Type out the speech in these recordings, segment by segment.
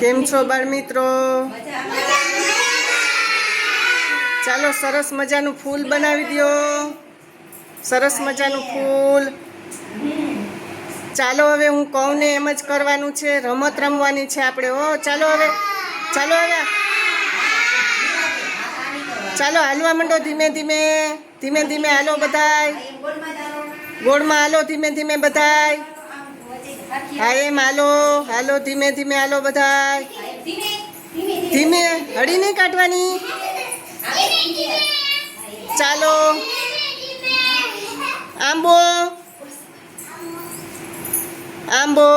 કેમ છો બાળ મિત્રો? ચાલો સરસ મજાનું ફૂલ બનાવી દો. સરસ મજાનું ફૂલ. ચાલો હવે હું કહું ને એમ જ કરવાનું છે. રમત રમવાની છે આપણે ઓ ચાલો હવે ચાલો હવે. ચાલો, હાલવા માંડો ધીમે ધીમે. ધીમે ધીમે હાલો બધાય. ગોળમાં હાલો ધીમે ધીમે બધાય. હા એમ હાલો, ધીમે ધીમે હાલો બધાય. ધીમે, હળી નહીં કાઢવાની. ચાલો. આંબો. આંબો.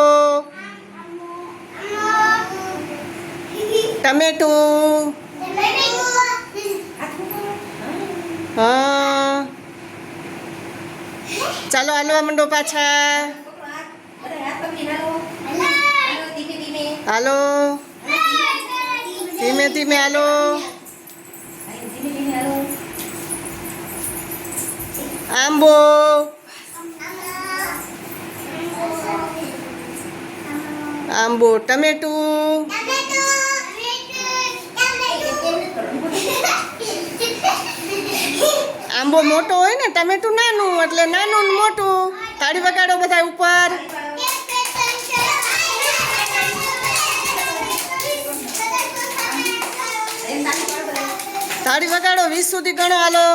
ટમેટું. હા. ચાલો, હાલવા માંડો પાછા. હાલો. ધીમે ધીમે, હાલો. આંબો. આંબો, ટમેટું. આંબો મોટો હોય ને, ટમેટું નાનું, એટલે નાનું મોટું. તાળી વગાડો બધા ઉપર. તાળી વગાડો વીસ સુધી ગણો હાલો